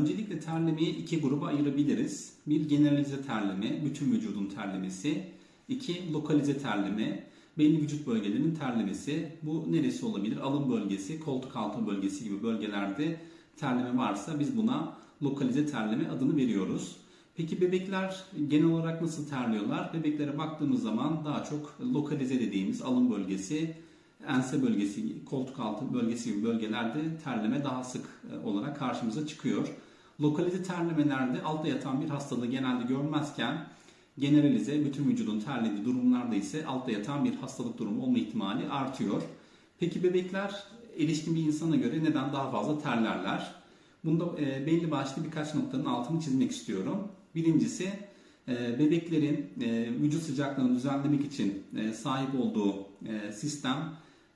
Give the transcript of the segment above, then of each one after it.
Öncelikle terlemeyi iki gruba ayırabiliriz. Bir generalize terleme, bütün vücudun terlemesi. İki lokalize terleme, belli vücut bölgelerinin terlemesi. Bu neresi olabilir? Alın bölgesi, koltuk altı bölgesi gibi bölgelerde terleme varsa biz buna lokalize terleme adını veriyoruz. Peki bebekler genel olarak nasıl terliyorlar? Bebeklere baktığımız zaman daha çok lokalize dediğimiz alın bölgesi, ense bölgesi, koltuk altı bölgesi gibi bölgelerde terleme daha sık e, olarak karşımıza çıkıyor. Lokalize terlemelerde altta yatan bir hastalığı genelde görmezken generalize bütün vücudun terlediği durumlarda ise altta yatan bir hastalık durumu olma ihtimali artıyor. Peki bebekler erişkin bir insana göre neden daha fazla terlerler? Bunda e, belli başlı birkaç noktanın altını çizmek istiyorum. Birincisi e, bebeklerin vücut sıcaklığını düzenlemek için sahip olduğu sistem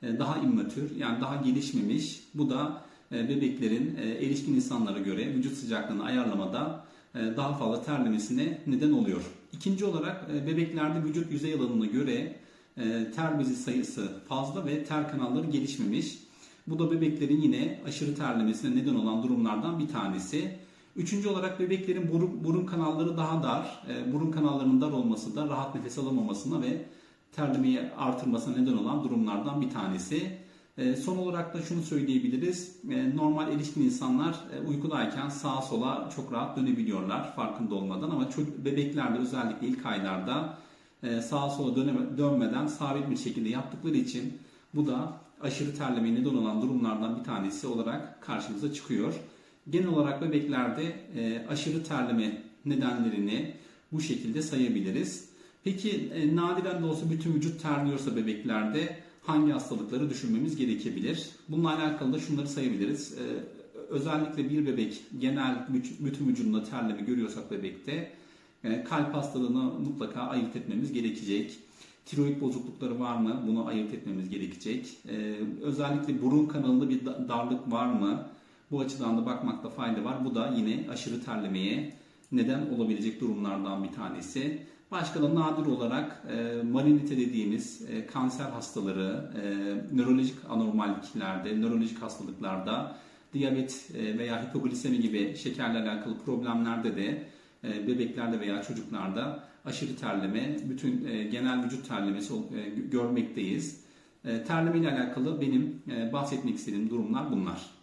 daha immatür yani daha gelişmemiş. Bu da e, bebeklerin e, erişkin insanlara göre vücut sıcaklığını ayarlamada e, daha fazla terlemesine neden oluyor. İkinci olarak e, bebeklerde vücut yüzey alanına göre e, ter bezi sayısı fazla ve ter kanalları gelişmemiş. Bu da bebeklerin yine aşırı terlemesine neden olan durumlardan bir tanesi. Üçüncü olarak bebeklerin burun, burun kanalları daha dar. E, burun kanallarının dar olması da rahat nefes alamamasına ve terlemeyi artırmasına neden olan durumlardan bir tanesi. E, son olarak da şunu söyleyebiliriz. E, normal erişkin insanlar e, uykudayken sağa sola çok rahat dönebiliyorlar farkında olmadan ama bebeklerde özellikle ilk aylarda sağa sola dönmeden sabit bir şekilde yaptıkları için bu da aşırı terlemeye neden olan durumlardan bir tanesi olarak karşımıza çıkıyor. Genel olarak bebeklerde aşırı terleme nedenlerini bu şekilde sayabiliriz. Peki e, nadiren de olsa bütün vücut terliyorsa bebeklerde hangi hastalıkları düşünmemiz gerekebilir? Bununla alakalı da şunları sayabiliriz. E, özellikle bir bebek genel bütün vücudunda terleme görüyorsak bebekte e, kalp hastalığını mutlaka ayırt etmemiz gerekecek. Tiroid bozuklukları var mı? Bunu ayırt etmemiz gerekecek. E, özellikle burun kanalında bir darlık var mı? Bu açıdan da bakmakta fayda var. Bu da yine aşırı terlemeye neden olabilecek durumlardan bir tanesi. Başka da nadir olarak e, malinite dediğimiz e, kanser hastaları, e, nörolojik anormalliklerde, nörolojik hastalıklarda, diyabet e, veya hipoglisemi gibi şekerle alakalı problemlerde de e, bebeklerde veya çocuklarda aşırı terleme, bütün e, genel vücut terlemesi e, görmekteyiz. E, terleme ile alakalı benim e, bahsetmek istediğim durumlar bunlar.